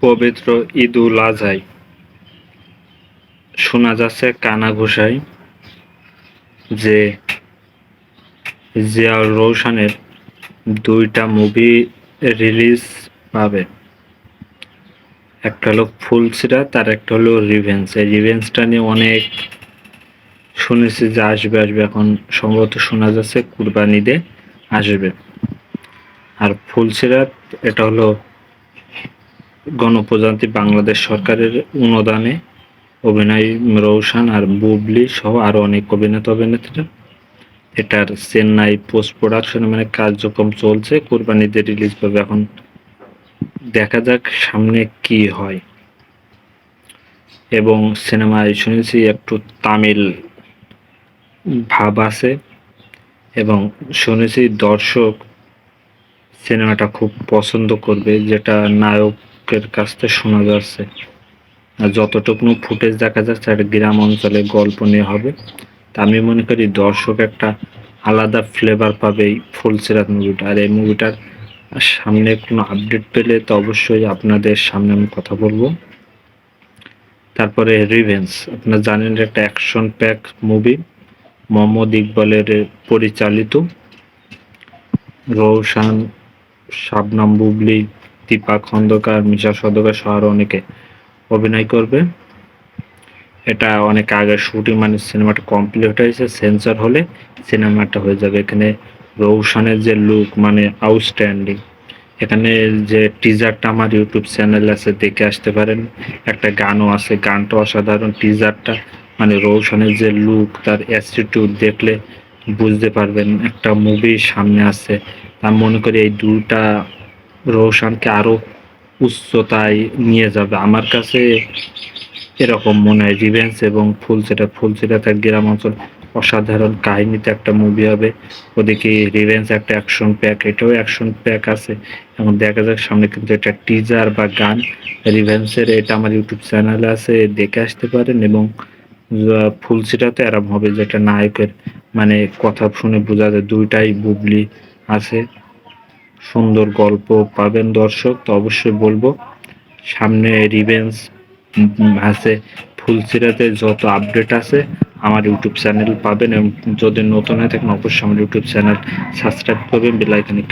পবিত্র ঈদ উল আজহায়। শোনা যাচ্ছে কানা ঘোষায় যে জিয়াউর রৌশানের দুইটা মুভি রিলিজ পাবে। একটা হলো ফুলসিরাত আর একটা হলো রিভেন্স এই রিভেন্সটা নিয়ে অনেক শুনেছি যে আসবে আসবে। এখন সম্ভবত শোনা যাচ্ছে কুরবানিতে আসবে। আর ফুল ফুলসিরাত এটা হলো গণপ্রজাতন্ত্রী বাংলাদেশ সরকারের অনুদানে অভিনয় রৌশান আর বুবলি সহ আরও অনেক অভিনেতা অভিনেত্রীরা এটার চেন্নাই পোস্ট প্রোডাকশন মানে কার্যক্রম চলছে। কোরবানিতে রিলিজ পাবে এখন। দেখা যাক সামনে কি হয়। এবং সিনেমায় শুনেছি একটু তামিল ভাব আছে। এবং শুনেছি দর্শক সিনেমাটা খুব পছন্দ করবে, যেটা নায়কের কাছ থেকে শোনা যাচ্ছে। আর যতটুকু ফুটেজ দেখা যাচ্ছে একটা গ্রাম অঞ্চলে গল্প নিয়ে হবে, তা আমি মনে করি দর্শক একটা আলাদা ফ্লেভার পাবে এই ফুলসিরাত মুভিটা আর এই মুভিটার সামনে কোনো আপডেট পেলে তো অবশ্যই আপনাদের সামনে আমি কথা বলব। তারপরে রিভেন্স আপনারা জানেন একটা অ্যাকশন প্যাক মুভি মোহাম্মদ ইকবালের পরিচালিত। রৌশান শাবনাম বুবলি দীপা খন্দকার, মিশা সদকার সহ অনেকে অভিনয় করবে। এটা অনেক আগে শুটিং মানে সিনেমাটা কমপ্লিট হয়েছে সেন্সর হলে সিনেমাটা হয়ে যাবে। এখানে রৌশানের যে লুক মানে আউটস্ট্যান্ডিং এখানে যে টিজারটা আমার ইউটিউব চ্যানেল আছে, দেখে আসতে পারেন। একটা গানও আছে, গানটা অসাধারণ। টিজারটা মানে রৌশনের যে লুক তার অ্যাটিটিউড দেখলে বুঝতে পারবেন। একটা মুভি সামনে আছে। আমি মনে করি এই দুটা রৌশনকে আরও উচ্চতায় নিয়ে যাবে। আমার কাছে এরকম মনে হয় রিভেন্স এবং ফুলসেটা ফুলসেটা তার গ্রাম অঞ্চল অসাধারণ কাহিনীতে একটা মুভি হবে। ওদিকে রিভেন্স একটা অ্যাকশন প্যাক এটাও অ্যাকশন প্যাক আছে। এখন দেখা যাক, সামনে কিন্তু এটা টিজার বা গান। রিভেন্সের এটা আমার ইউটিউব চ্যানেলে আছে, দেখে আসতে পারেন এবং ফুলসিটাতে আরাম হবে যেটা নায়কের মানে কথা শুনে বোঝা যায় দুইটাই বুবলি আছে। সুন্দর গল্প পাবেন দর্শক, তো অবশ্যই বলব, সামনে রিভেন্স আছে ফুলসিরাতে যত আপডেট আছে আমার ইউটিউব চ্যানেল পাবেন, এবং যদি নতুন হয়ে থাকেন, অবশ্যই আমার ইউটিউব চ্যানেল সাবস্ক্রাইব করবেন বেলাইকানে